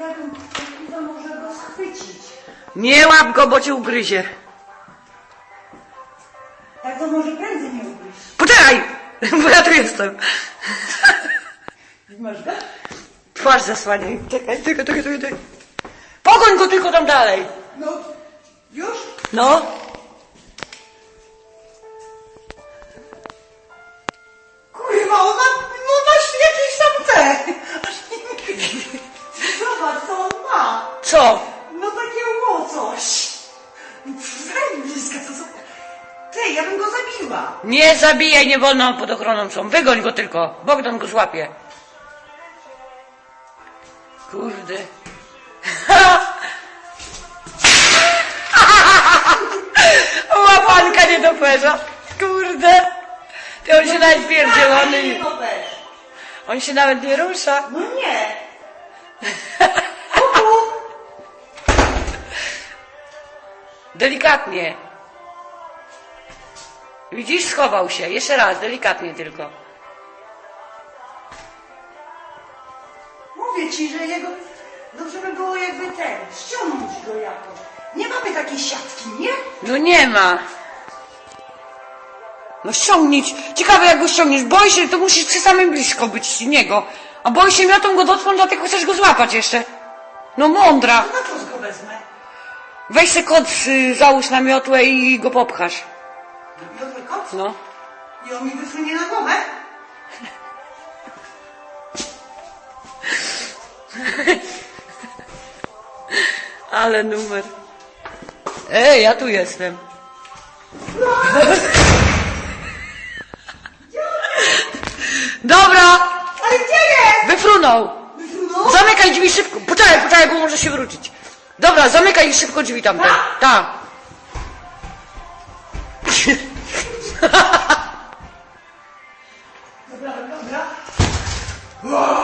ja bym chyba może go schwycić. Nie łap go, bo cię ugryzie. Tak to może prędzej nie ugryźć. Poczekaj, bo ja tu jestem. Masz go? Twarz zasłaniaj. Czekaj, tylko, tylko, tylko. Pogoń go tylko tam dalej. No, już? No. Zajebista, to co? Ty, ja bym go zabiła. Nie zabijaj, nie wolno, pod ochroną są. Wygoń go tylko. Bogdan go złapie. Kurde. Łapanka nie doperza. Kurde. Ty on się nawet pierdzielony. Nie. On się nawet nie rusza. No nie. Delikatnie. Widzisz, schował się. Jeszcze raz, delikatnie tylko. Mówię ci, że jego... Dobrze by było jakby ten, ściągnąć go jakoś. Nie mamy takiej siatki, nie? No nie ma. No ściągnić. Ciekawe jak go ściągniesz. Boi się, to musisz przy samym blisko być niego. A boi się miotą go dotknąć, dlatego chcesz go złapać jeszcze. No mądra. To na co go wezmę? Weź se kot, y, załóż na miotłę i go popchasz. Dobry kot? No. I on mi wysunie na głowę? Ale numer. Ej, ja tu jestem. Dobra, Ale gdzie jest? wyfrunął. Wyfrunął? Zamykaj drzwi szybko. Poczekaj, poczekaj, bo może się wrócić. Dobra, zamykaj szybko drzwi tamte. Tak. Dobra, dobra.